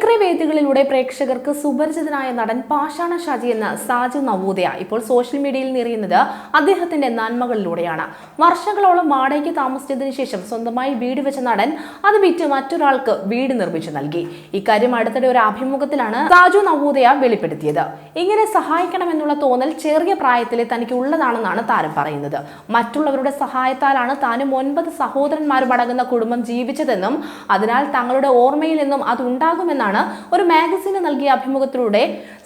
creo വേദികളിലൂടെ പ്രേക്ഷകർക്ക് സുപരിചിതനായ നടൻ പാഷാണ ഷാജി എന്ന സാജു നവോദയ ഇപ്പോൾ സോഷ്യൽ മീഡിയയിൽ നിറയുന്നത് അദ്ദേഹത്തിന്റെ നന്മകളിലൂടെയാണ്. വർഷങ്ങളോളം വാടകയ്ക്ക് താമസിച്ചതിന് ശേഷം സ്വന്തമായി വീട് വെച്ച നടൻ അത് വിറ്റ് മറ്റൊരാൾക്ക് വീട് നിർമ്മിച്ചു നൽകി. ഇക്കാര്യം അടുത്തിടെ ഒരു അഭിമുഖത്തിലാണ് സാജു നവോദയ വെളിപ്പെടുത്തിയത്. ഇങ്ങനെ സഹായിക്കണമെന്നുള്ള തോന്നൽ ചെറിയ പ്രായത്തിലെ തനിക്ക് ഉള്ളതാണെന്നാണ് താരം പറയുന്നത്. മറ്റുള്ളവരുടെ സഹായത്താലാണ് താനും ഒൻപത് സഹോദരന്മാരും അടങ്ങുന്ന കുടുംബം ജീവിച്ചതെന്നും അതിനാൽ തങ്ങളുടെ ഓർമ്മയിൽ നിന്നും അതുണ്ടാകുമെന്നാണ് ഒരു മാഗസിന് നൽകിയ അഭിമുഖത്തിലൂടെ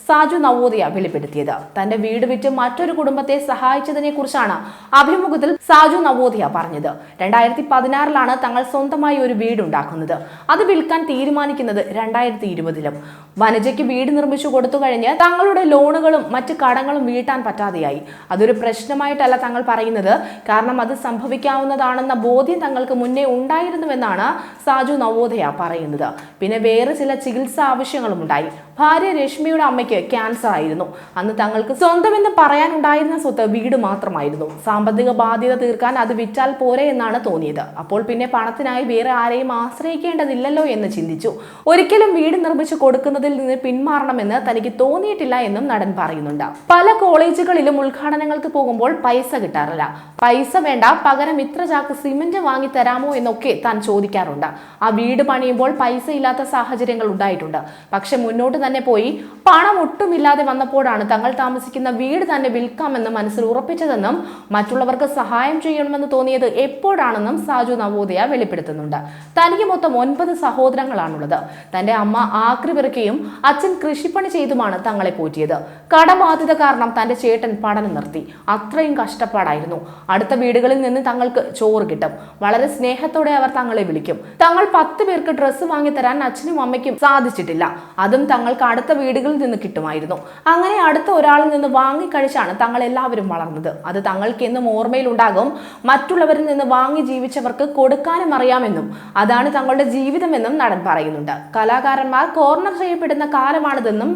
സാജു നവോദയ വെളിപ്പെടുത്തിയത്. തന്റെ വീട് വിറ്റ് മറ്റൊരു കുടുംബത്തെ സഹായിച്ചതിനെ കുറിച്ചാണ് അഭിമുഖത്തിൽ സാജു നവോദയ പറഞ്ഞത്. രണ്ടായിരത്തി പതിനാറിലാണ് തങ്ങൾ സ്വന്തമായി ഒരു വീടുണ്ടാക്കുന്നത്. അത് വിൽക്കാൻ തീരുമാനിക്കുന്നത് രണ്ടായിരത്തി ഇരുപതിലും വനജയ്ക്ക് വീട് നിർമ്മിച്ചു കൊടുത്തു കഴിഞ്ഞ് തങ്ങളുടെ ലോണുകളും മറ്റ് കടങ്ങളും വീട്ടാൻ പറ്റാതെയായി. അതൊരു പ്രശ്നമായിട്ടല്ല തങ്ങൾ പറയുന്നത്. കാരണം അത് സംഭവിക്കാവുന്നതാണെന്ന ബോധ്യം തങ്ങൾക്ക് മുന്നേ ഉണ്ടായിരുന്നുവെന്നാണ് സാജു നവോദയ പറയുന്നത്. പിന്നെ വേറെ ചില ചികിത്സാ ആവശ്യങ്ങളും ഉണ്ടായി. ഭാര്യ രശ്മിയുടെ അമ്മയ്ക്ക് ക്യാൻസർ ആയിരുന്നു. അന്ന് തങ്ങൾക്ക് സ്വന്തമെന്ന് പറയാനുണ്ടായിരുന്ന സ്വത്ത് വീട് മാത്രമായിരുന്നു. സാമ്പത്തിക ബാധ്യത തീർക്കാൻ അത് വിറ്റാൽ പോരെ എന്നാണ് തോന്നിയത്. അപ്പോൾ പിന്നെ പണത്തിനായി വേറെ ആരെയും ആശ്രയിക്കേണ്ടതില്ലല്ലോ എന്ന് ചിന്തിച്ചു. ഒരിക്കലും വീട് നിർമ്മിച്ചു കൊടുക്കുന്നതിൽ നിന്ന് പിന്മാറണമെന്ന് തനിക്ക് തോന്നിയിട്ടില്ല എന്നും നടൻ പറയുന്നുണ്ട്. പല കോളേജുകളിലും ഉദ്ഘാടനങ്ങൾക്ക് പോകുമ്പോൾ പൈസ കിട്ടാറില്ല. പൈസ വേണ്ട പകരം ഇത്ര ചാക്ക് സിമെന്റ് വാങ്ങി തരാമോ എന്നൊക്കെ താൻ ചോദിക്കാറുണ്ട്. ആ വീട് പണിയുമ്പോൾ പൈസ ഇല്ലാത്ത സാഹചര്യങ്ങൾ ഉണ്ടായിട്ടുണ്ട്. പക്ഷെ മുന്നോട്ട് തന്നെ പോയി പണം ഒട്ടുമില്ലാതെ വന്നപ്പോഴാണ് തങ്ങൾ താമസിക്കുന്ന വീട് തന്നെ വിൽക്കാമെന്ന് മനസ്സിൽ ഉറപ്പിച്ചതെന്നും മറ്റുള്ളവർക്ക് സഹായം ചെയ്യണമെന്ന് തോന്നിയത് എപ്പോഴാണെന്നും സാജു നവോദയ വെളിപ്പെടുത്തുന്നുണ്ട്. തനിക്ക് മൊത്തം ഒൻപത് സഹോദരങ്ങളാണുള്ളത്. തന്റെ അമ്മ ആക്രി പെറുക്കുകയും അച്ഛൻ കൃഷിപ്പണി ചെയ്തുമാണ് തങ്ങളെ പോറ്റിയത്. കടബാധ്യത കാരണം തന്റെ ചേട്ടൻ പഠനം നിർത്തി. അത്രയും കഷ്ടപ്പാടായിരുന്നു. അടുത്ത വീടുകളിൽ നിന്ന് തങ്ങൾക്ക് ചോറ് കിട്ടും. വളരെ സ്നേഹത്തോടെ അവർ തങ്ങളെ വിളിക്കും. തങ്ങൾ പത്ത് പേർക്ക് ഡ്രസ്സ് വാങ്ങിത്തരാൻ അച്ഛനും അമ്മയ്ക്കും സാധിച്ചിട്ടില്ല. അതും തങ്ങൾക്ക് അടുത്ത വീടുകളിൽ നിന്ന് കിട്ടുമായിരുന്നു. അങ്ങനെ അടുത്ത ഒരാളിൽ നിന്ന് വാങ്ങിക്കഴിച്ചാണ് തങ്ങൾ എല്ലാവരും വളർന്നത്. അത് തങ്ങൾക്ക് എന്നും ഓർമ്മയിലുണ്ടാകും. മറ്റുള്ളവരിൽ നിന്ന് വാങ്ങി ജീവിച്ചവർക്ക് കൊടുക്കാനും അറിയാമെന്നും അതാണ് തങ്ങളുടെ ജീവിതമെന്നും നടൻ പറയുന്നുണ്ട്. കലാകാരന്മാർ കോർണർ ചെയ്യപ്പെടുന്ന കാലമാണിതെന്നും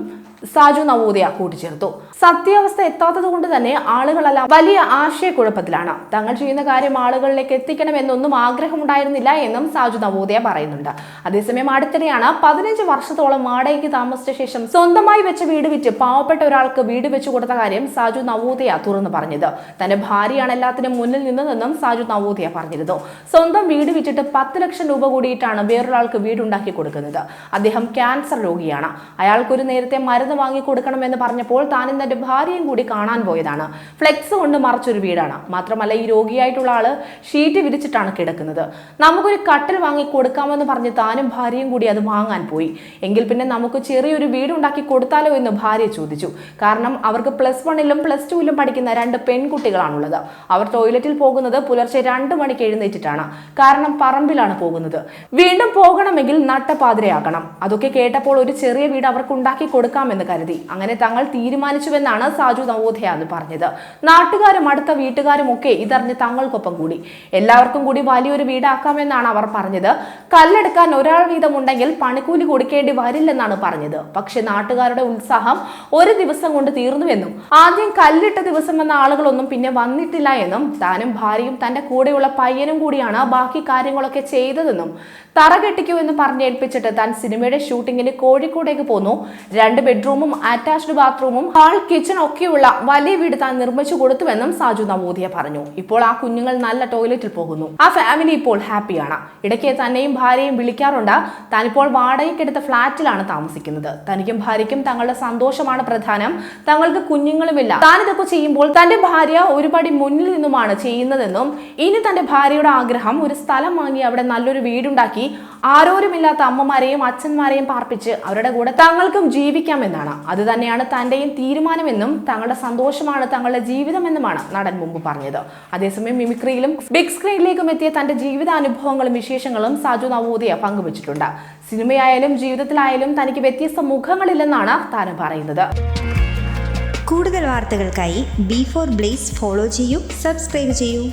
സാജു നവോദയ കൂട്ടിച്ചേർത്തു. സത്യാവസ്ഥ എത്താത്തത് കൊണ്ട് തന്നെ ആളുകളെല്ലാം വലിയ ആശയക്കുഴപ്പത്തിലാണ്. തങ്ങൾ ചെയ്യുന്ന കാര്യം ആളുകളിലേക്ക് എത്തിക്കണമെന്നൊന്നും ആഗ്രഹമുണ്ടായിരുന്നില്ല എന്നും സാജു നവോദയ പറയുന്നുണ്ട്. അതേസമയം അടുത്തിടെയാണ് പതിനഞ്ച് വർഷത്തോളം വാടകയ്ക്ക് താമസിച്ച ശേഷം സ്വന്തമായി വെച്ച വീട് വിറ്റ് പാവപ്പെട്ട ഒരാൾക്ക് വീട് വെച്ചു കൊടുത്ത കാര്യം സാജു നവോദയ തുറന്നു പറഞ്ഞത്. തന്റെ ഭാര്യയാണ് എല്ലാത്തിനും മുന്നിൽ നിന്നതെന്നും സാജു നവോദയ പറഞ്ഞിരുന്നു. സ്വന്തം വീട് വിറ്റിട്ട് പത്ത് ലക്ഷം രൂപ കൂടിയിട്ടാണ് വേറൊരാൾക്ക് വീടുണ്ടാക്കി കൊടുക്കുന്നത്. അദ്ദേഹം ക്യാൻസർ രോഗിയാണ്. അയാൾക്കൊരു നേരത്തെ മരുന്ന് വാങ്ങി കൊടുക്കണമെന്ന് പറഞ്ഞപ്പോൾ താൻ ഇന്ന് എന്റെ ഭാര്യയും കൂടി കാണാൻ പോയതാണ്. ഫ്ലെക്സ് കൊണ്ട് മറച്ചൊരു വീടാണ്. മാത്രമല്ല ഈ രോഗിയായിട്ടുള്ള ആൾ ഷീറ്റ് വിരിച്ചിട്ടാണ് കിടക്കുന്നത്. നമുക്കൊരു കട്ടിൽ വാങ്ങി കൊടുക്കാമെന്ന് പറഞ്ഞ് താനും ഭാര്യയും കൂടി അത് വാങ്ങാൻ പോയി. എങ്കിൽ പിന്നെ നമുക്ക് ചെറിയൊരു വീടുണ്ടാക്കി കൊടുത്താലോ എന്ന് ഭാര്യ ചോദിച്ചു. കാരണം അവർക്ക് പ്ലസ് വണ്ണിലും പ്ലസ് ടുവിലും പഠിക്കുന്ന രണ്ട് പെൺകുട്ടികളാണുള്ളത്. അവർ ടോയ്ലറ്റിൽ പോകുന്നത് പുലർച്ചെ രണ്ട് മണിക്ക് എഴുന്നേറ്റിട്ടാണ്. കാരണം പറമ്പിലാണ് പോകുന്നത്. വീണ്ടും പോകണമെങ്കിൽ നട്ടപാതിരയാകണം അതൊക്കെ കേട്ടപ്പോൾ ഒരു ചെറിയ വീട് അവർക്ക് ഉണ്ടാക്കി കൊടുക്കാമെന്ന് കരുതി. അങ്ങനെ തങ്ങൾ തീരുമാനിച്ചുവെന്നാണ് സാജു നവോദയ എന്ന് പറഞ്ഞത്. നാട്ടുകാരും അടുത്ത വീട്ടുകാരും ഒക്കെ ഇതറിഞ്ഞ് തങ്ങൾക്കൊപ്പം കൂടി. എല്ലാവർക്കും കൂടി വലിയൊരു വീടാക്കാമെന്നാണ് അവർ പറഞ്ഞത്. കല്ലെടുക്കാൻ ഒരാൾ വീതം ഉണ്ടെങ്കിൽ പണിക്കൂലി കൊടുക്കേണ്ടി വരില്ലെന്നാണ് പറഞ്ഞത്. പക്ഷെ നാട്ടുകാരുടെ ഉത്സാഹം ഒരു ദിവസം കൊണ്ട് തീർന്നുവെന്നും ആദ്യം കല്ലിട്ട ദിവസം വന്ന ആളുകളൊന്നും പിന്നെ വന്നിട്ടില്ല എന്നും താനും ഭാര്യയും തന്റെ കൂടെയുള്ള പയ്യനും കൂടിയാണ് ബാക്കി കാര്യങ്ങളൊക്കെ ചെയ്തതെന്നും തറ കെട്ടിക്കൂ എന്ന് പറഞ്ഞേൽപ്പിച്ചിട്ട് താൻ സിനിമയുടെ ഷൂട്ടിങ്ങിന് കോഴിക്കോടേക്ക് പോന്നു. രണ്ട് ബെഡ്റൂമും അറ്റാച്ച്ഡ് ബാത്റൂമും ഹാൾ കിച്ചൺ ഒക്കെയുള്ള വലിയ വീട് താൻ നിർമ്മിച്ചു കൊടുത്തുവെന്നും സാജു നവോദിയ പറഞ്ഞു. ഇപ്പോൾ ആ കുഞ്ഞുങ്ങൾ നല്ല ടോയ്ലറ്റിൽ പോകുന്നു. ആ ഫാമിലി ഇപ്പോൾ ഹാപ്പിയാണ് ഇടയ്ക്ക് തന്നെയും ഭാര്യയും വിളിക്കാറുണ്ട്. താനിപ്പോൾ വാടകയ്ക്കെടുത്ത ഫ്ളാറ്റിലാണ് താമസിക്കുന്നത്. തനിക്കും ഭാര്യയ്ക്കും തങ്ങളുടെ സന്തോഷമാണ് പ്രധാനം. തങ്ങൾക്ക് കുഞ്ഞുങ്ങളുമില്ല. താനിതൊക്കെ ചെയ്യുമ്പോൾ തന്റെ ഭാര്യ ഒരുപടി മുന്നിൽ നിന്നുമാണ് ചെയ്യുന്നതെന്നും ഇനി തന്റെ ഭാര്യയുടെ ആഗ്രഹം ഒരു സ്ഥലം വാങ്ങി അവിടെ നല്ലൊരു വീടുണ്ടാക്കി ആരോരുമില്ലാത്ത അമ്മമാരെയും അച്ഛന്മാരെയും പാർപ്പിച്ച് അവരുടെ കൂടെ തങ്ങൾക്കും ജീവിക്കാമെന്നാണ് അത് തന്നെയാണ് തന്റെയും തീരുമാനമെന്നും തങ്ങളുടെ സന്തോഷമാണ് തങ്ങളുടെ ജീവിതമെന്നുമാണ് നടൻ മുമ്പ് പറഞ്ഞത്. അതേസമയം മിമിക്രിയിലും ബിഗ് സ്ക്രീനിലേക്കും എത്തിയ തന്റെ ജീവിതാനുഭവങ്ങളും വിശേഷങ്ങളും സാജു നവോദയ പങ്കുവച്ചിട്ടുണ്ട്. സിനിമയായാലും ജീവിതത്തിലായാലും തനിക്ക് വ്യത്യസ്ത മുഖങ്ങളില്ലെന്നാണ് താരം പറയുന്നത്. കൂടുതൽ വാർത്തകൾക്കായി ബി ഫോർ ബ്ലേസ് ഫോളോ ചെയ്യൂ സബ്സ്ക്രൈബ് ചെയ്യൂ.